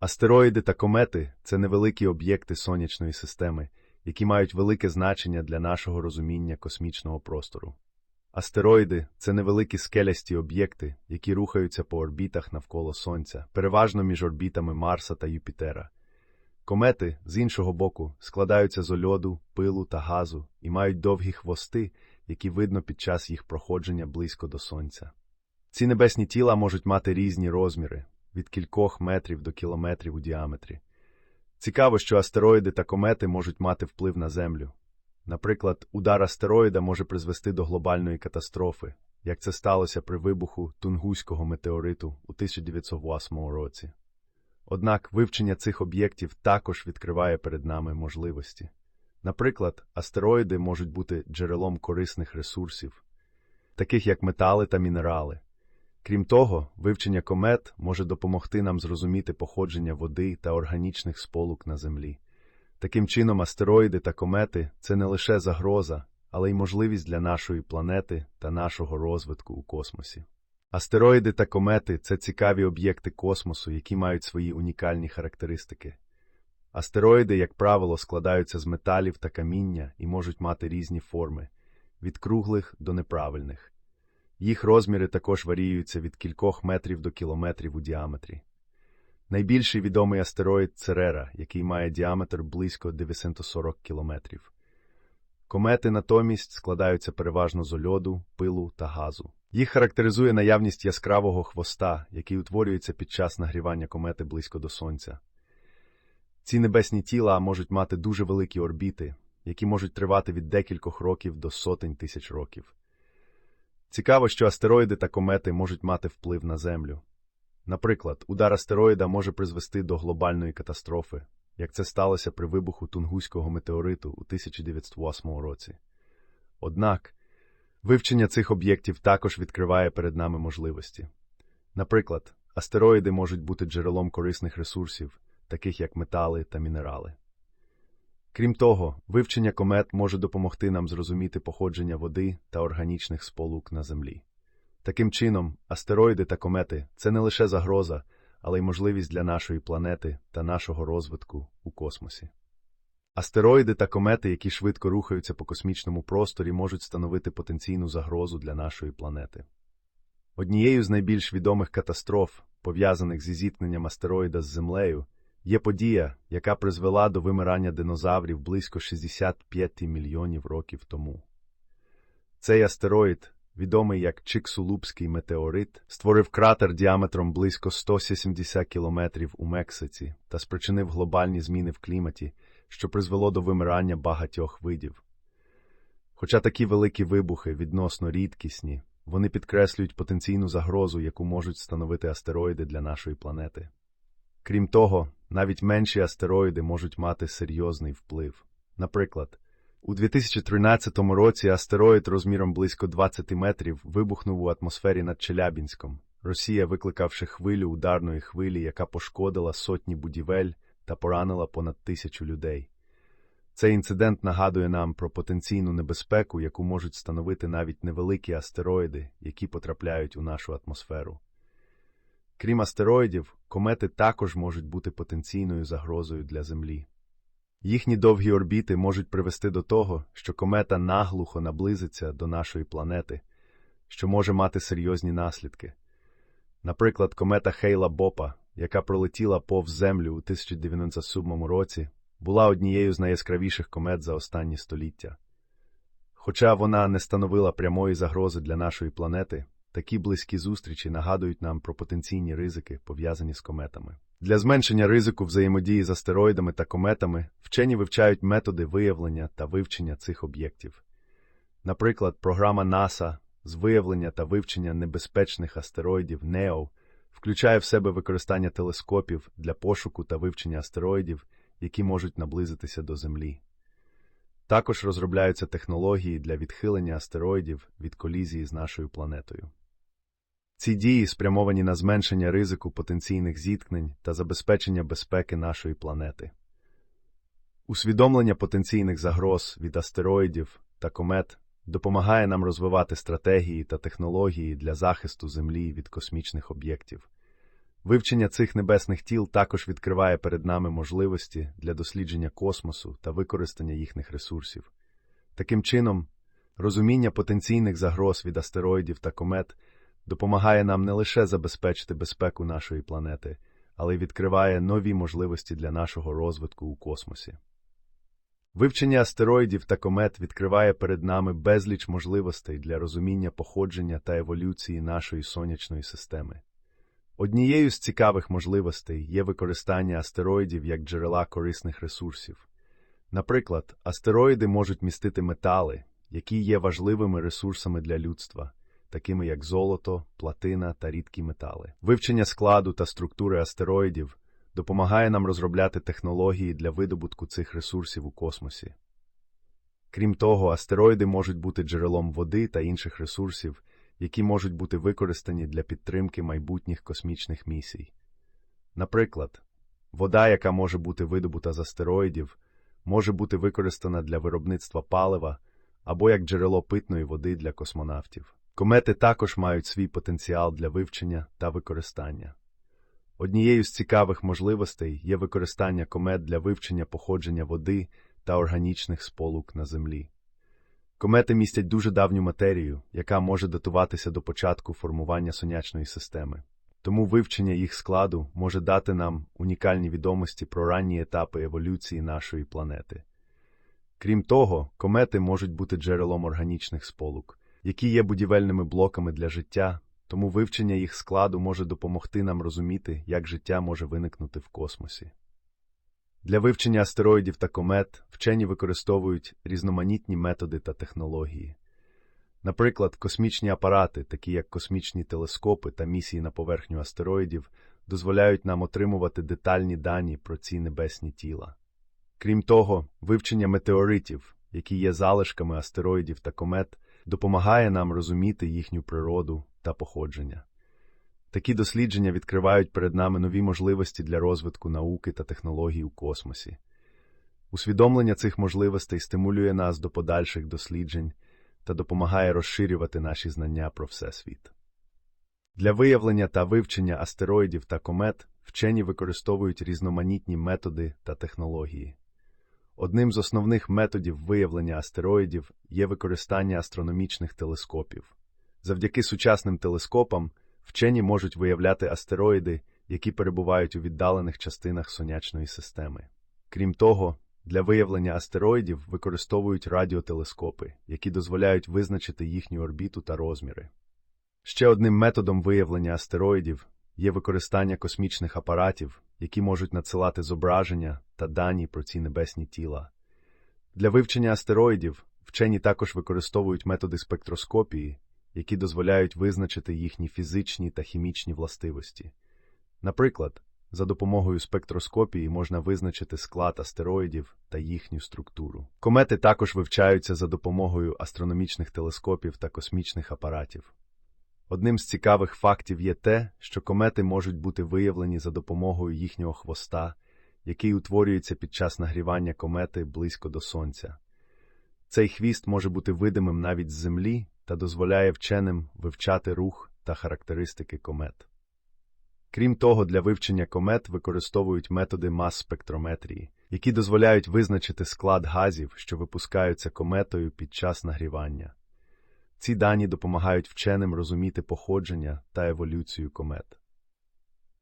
Астероїди та комети це невеликі об'єкти сонячної системи, які мають велике значення для нашого розуміння космічного простору. Астероїди це невеликі скелясті об'єкти, які рухаються по орбітах навколо Сонця, переважно між орбітами Марса та Юпітера. Комети, з іншого боку, складаються з ольоду, пилу та газу і мають довгі хвости, які видно під час їх проходження близько до Сонця. Ці небесні тіла можуть мати різні розміри від кількох метрів до кілометрів у діаметрі. Цікаво, що астероїди та комети можуть мати вплив на Землю. Наприклад, удар астероїда може призвести до глобальної катастрофи, як це сталося при вибуху Тунгуського метеориту у 1908 році. Однак вивчення цих об'єктів також відкриває перед нами можливості. Наприклад, астероїди можуть бути джерелом корисних ресурсів, таких як метали та мінерали. Крім того, вивчення комет може допомогти нам зрозуміти походження води та органічних сполук на Землі. Таким чином, астероїди та комети це не лише загроза, але й можливість для нашої планети та нашого розвитку у космосі. Астероїди та комети це цікаві об'єкти космосу, які мають свої унікальні характеристики. Астероїди, як правило, складаються з металів та каміння і можуть мати різні форми від круглих до неправильних. Їх розміри також варіюються від кількох метрів до кілометрів у діаметрі. Найбільший відомий астероїд Церера, який має діаметр близько 940 кілометрів. Комети натомість складаються переважно з ольоду, пилу та газу. Їх характеризує наявність яскравого хвоста, який утворюється під час нагрівання комети близько до Сонця. Ці небесні тіла можуть мати дуже великі орбіти, які можуть тривати від декількох років до сотень тисяч років. Цікаво, що астероїди та комети можуть мати вплив на Землю. Наприклад, удар астероїда може призвести до глобальної катастрофи, як це сталося при вибуху Тунгуського метеориту у 1908 році. Однак, вивчення цих об'єктів також відкриває перед нами можливості. Наприклад, астероїди можуть бути джерелом корисних ресурсів, таких як метали та мінерали. Крім того, вивчення комет може допомогти нам зрозуміти походження води та органічних сполук на Землі. Таким чином, астероїди та комети це не лише загроза, але й можливість для нашої планети та нашого розвитку у космосі. Астероїди та комети, які швидко рухаються по космічному просторі, можуть становити потенційну загрозу для нашої планети. Однією з найбільш відомих катастроф, пов'язаних зі зіткненням астероїда з Землею, є подія, яка призвела до вимирання динозаврів близько 65 мільйонів років тому. Цей астероїд, відомий як Чиксулупський метеорит, створив кратер діаметром близько 170 кілометрів у Мексиці та спричинив глобальні зміни в кліматі, що призвело до вимирання багатьох видів. Хоча такі великі вибухи відносно рідкісні, вони підкреслюють потенційну загрозу, яку можуть становити астероїди для нашої планети. Крім того, навіть менші астероїди можуть мати серйозний вплив. Наприклад, у 2013 році астероїд розміром близько 20 метрів вибухнув у атмосфері над Челябінськом, Росія викликавши хвилю ударної хвилі, яка пошкодила сотні будівель та поранила понад тисячу людей. Цей інцидент нагадує нам про потенційну небезпеку, яку можуть становити навіть невеликі астероїди, які потрапляють у нашу атмосферу. Крім астероїдів, комети також можуть бути потенційною загрозою для Землі. Їхні довгі орбіти можуть привести до того, що комета наглухо наблизиться до нашої планети, що може мати серйозні наслідки. Наприклад, комета Хейла Бопа, яка пролетіла повз Землю у 1997 році, була однією з найяскравіших комет за останні століття. Хоча вона не становила прямої загрози для нашої планети, такі близькі зустрічі нагадують нам про потенційні ризики, пов'язані з кометами. Для зменшення ризику взаємодії з астероїдами та кометами вчені вивчають методи виявлення та вивчення цих об'єктів. Наприклад, програма НАСА з виявлення та вивчення небезпечних астероїдів NEO включає в себе використання телескопів для пошуку та вивчення астероїдів, які можуть наблизитися до Землі. Також розробляються технології для відхилення астероїдів від колізії з нашою планетою. Ці дії спрямовані на зменшення ризику потенційних зіткнень та забезпечення безпеки нашої планети. Усвідомлення потенційних загроз від астероїдів та комет допомагає нам розвивати стратегії та технології для захисту Землі від космічних об'єктів. Вивчення цих небесних тіл також відкриває перед нами можливості для дослідження космосу та використання їхніх ресурсів. Таким чином, розуміння потенційних загроз від астероїдів та комет допомагає нам не лише забезпечити безпеку нашої планети, але й відкриває нові можливості для нашого розвитку у космосі. Вивчення астероїдів та комет відкриває перед нами безліч можливостей для розуміння походження та еволюції нашої сонячної системи. Однією з цікавих можливостей є використання астероїдів як джерела корисних ресурсів. Наприклад, астероїди можуть містити метали, які є важливими ресурсами для людства, такими як золото, платина та рідкі метали. Вивчення складу та структури астероїдів допомагає нам розробляти технології для видобутку цих ресурсів у космосі. Крім того, астероїди можуть бути джерелом води та інших ресурсів, які можуть бути використані для підтримки майбутніх космічних місій. Наприклад, вода, яка може бути видобута з астероїдів, може бути використана для виробництва палива або як джерело питної води для космонавтів. Комети також мають свій потенціал для вивчення та використання. Однією з цікавих можливостей є використання комет для вивчення походження води та органічних сполук на Землі. Комети містять дуже давню матерію, яка може датуватися до початку формування сонячної системи. Тому вивчення їх складу може дати нам унікальні відомості про ранні етапи еволюції нашої планети. Крім того, комети можуть бути джерелом органічних сполук, які є будівельними блоками для життя, тому вивчення їх складу може допомогти нам розуміти, як життя може виникнути в космосі. Для вивчення астероїдів та комет вчені використовують різноманітні методи та технології. Наприклад, космічні апарати, такі як космічні телескопи та місії на поверхню астероїдів, дозволяють нам отримувати детальні дані про ці небесні тіла. Крім того, вивчення метеоритів, які є залишками астероїдів та комет, допомагає нам розуміти їхню природу та походження. Такі дослідження відкривають перед нами нові можливості для розвитку науки та технологій у космосі. Усвідомлення цих можливостей стимулює нас до подальших досліджень та допомагає розширювати наші знання про Всесвіт. Для виявлення та вивчення астероїдів та комет вчені використовують різноманітні методи та технології. Одним з основних методів виявлення астероїдів є використання астрономічних телескопів. Завдяки сучасним телескопам вчені можуть виявляти астероїди, які перебувають у віддалених частинах сонячної системи. Крім того, для виявлення астероїдів використовують радіотелескопи, які дозволяють визначити їхню орбіту та розміри. Ще одним методом виявлення астероїдів є використання космічних апаратів, які можуть надсилати зображення та дані про ці небесні тіла. Для вивчення астероїдів вчені також використовують методи спектроскопії, які дозволяють визначити їхні фізичні та хімічні властивості. Наприклад, за допомогою спектроскопії можна визначити склад астероїдів та їхню структуру. Комети також вивчаються за допомогою астрономічних телескопів та космічних апаратів. Одним з цікавих фактів є те, що комети можуть бути виявлені за допомогою їхнього хвоста, який утворюється під час нагрівання комети близько до Сонця. Цей хвіст може бути видимим навіть з Землі та дозволяє вченим вивчати рух та характеристики комет. Крім того, для вивчення комет використовують методи мас-спектрометрії, які дозволяють визначити склад газів, що випускаються кометою під час нагрівання. Ці дані допомагають вченим розуміти походження та еволюцію комет.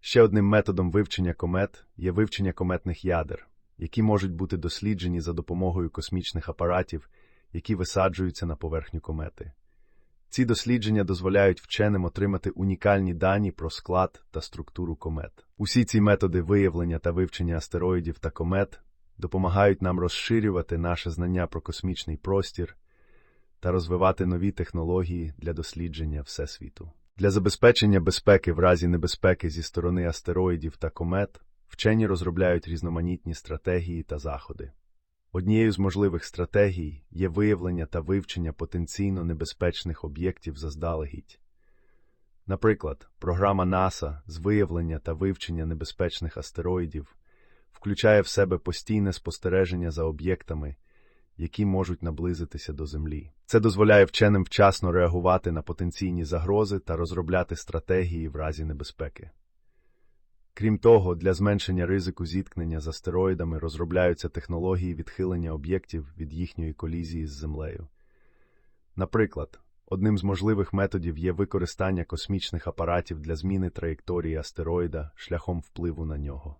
Ще одним методом вивчення комет є вивчення кометних ядер, які можуть бути досліджені за допомогою космічних апаратів, які висаджуються на поверхню комети. Ці дослідження дозволяють вченим отримати унікальні дані про склад та структуру комет. Усі ці методи виявлення та вивчення астероїдів та комет допомагають нам розширювати наше знання про космічний простір та розвивати нові технології для дослідження Всесвіту. Для забезпечення безпеки в разі небезпеки зі сторони астероїдів та комет вчені розробляють різноманітні стратегії та заходи. Однією з можливих стратегій є виявлення та вивчення потенційно небезпечних об'єктів заздалегідь. Наприклад, програма НАСА з виявлення та вивчення небезпечних астероїдів включає в себе постійне спостереження за об'єктами, які можуть наблизитися до Землі. Це дозволяє вченим вчасно реагувати на потенційні загрози та розробляти стратегії в разі небезпеки. Крім того, для зменшення ризику зіткнення з астероїдами розробляються технології відхилення об'єктів від їхньої колізії з Землею. Наприклад, одним з можливих методів є використання космічних апаратів для зміни траєкторії астероїда шляхом впливу на нього.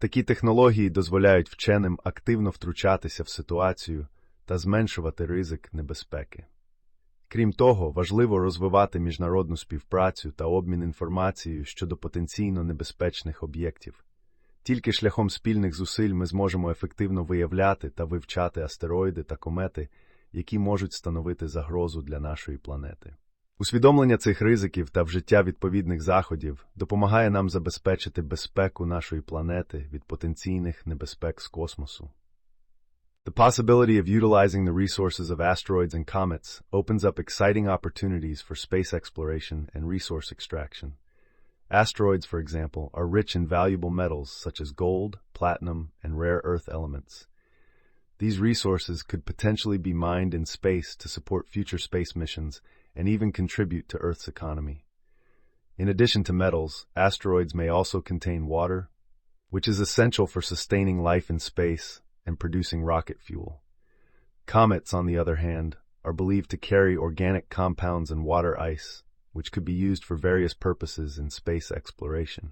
Такі технології дозволяють вченим активно втручатися в ситуацію та зменшувати ризик небезпеки. Крім того, важливо розвивати міжнародну співпрацю та обмін інформацією щодо потенційно небезпечних об'єктів. Тільки шляхом спільних зусиль ми зможемо ефективно виявляти та вивчати астероїди та комети, які можуть становити загрозу для нашої планети. Усвідомлення цих ризиків та вжиття відповідних заходів допомагає нам забезпечити безпеку нашої планети від потенційних небезпек з космосу. The possibility of utilizing the resources of asteroids and comets opens up exciting opportunities for space exploration and resource extraction. Asteroids, for example, are rich in valuable metals such as gold, platinum, and rare earth elements. These resources could potentially be mined in space to support future space missions and even contribute to Earth's economy. In addition to metals, asteroids may also contain water, which is essential for sustaining life in space and producing rocket fuel. Comets, on the other hand, are believed to carry organic compounds and water ice, which could be used for various purposes in space exploration.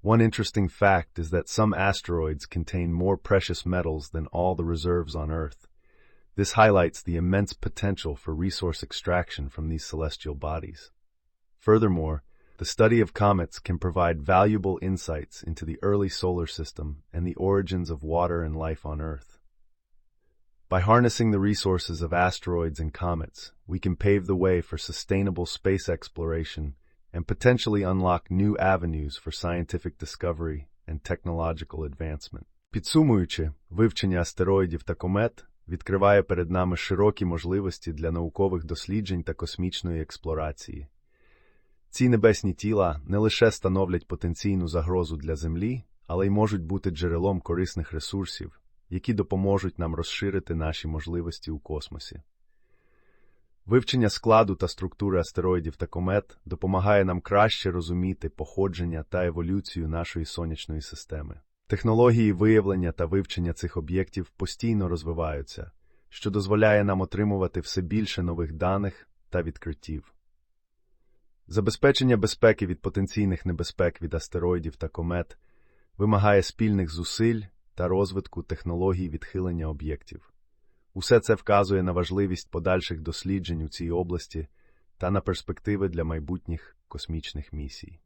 One interesting fact is that some asteroids contain more precious metals than all the reserves on Earth. This highlights the immense potential for resource extraction from these celestial bodies. Furthermore, the study of comets can provide valuable insights into the early solar system and the origins of water and life on Earth. By harnessing the resources of asteroids and comets, we can pave the way for sustainable space exploration and potentially unlock new avenues for scientific discovery and technological advancement. Підсумуючи, вивчення астероїдів та комет відкриває перед нами широкі можливості для наукових досліджень та космічної експлорації. Ці небесні тіла не лише становлять потенційну загрозу для Землі, але й можуть бути джерелом корисних ресурсів, які допоможуть нам розширити наші можливості у космосі. Вивчення складу та структури астероїдів та комет допомагає нам краще розуміти походження та еволюцію нашої сонячної системи. Технології виявлення та вивчення цих об'єктів постійно розвиваються, що дозволяє нам отримувати все більше нових даних та відкриттів. Забезпечення безпеки від потенційних небезпек від астероїдів та комет вимагає спільних зусиль та розвитку технологій відхилення об'єктів. Усе це вказує на важливість подальших досліджень у цій області та на перспективи для майбутніх космічних місій.